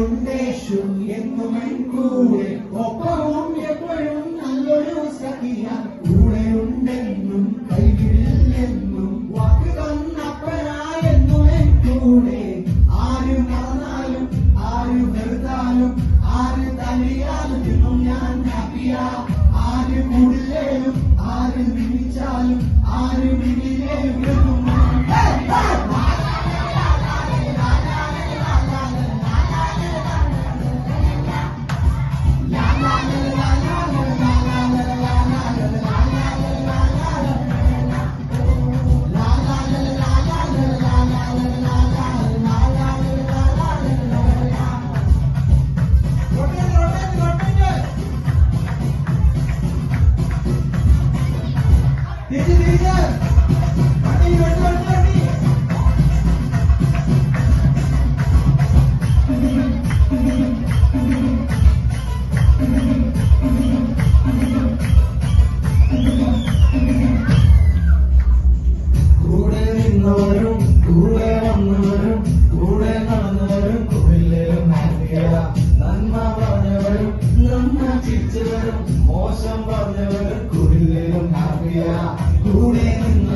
യേശു എന്നും കൂടെ ഒപ്പവും എപ്പോഴും നല്ലൊരു സഖിയ. കൂടെ ഉണ്ടെന്നും കൈവിടില്ലെന്നും വാക്ക് തന്നപ്പനായെന്നും കൂടെ. ആര് മറന്നാലും ആര് വെറുതാലും ആര് എന്നും ഞാൻ ഹാപ്പിയാ ആര് കൂടില്ലേലും തിരിച്ച് തിരിച്ച് വണ്ടി വന്നവരും കൂടെ നടന്നവരും കുറിലും നന്മ പറഞ്ഞവരും നന്മ ചിരിച്ചവരും മോശം പറഞ്ഞവരും. 우리는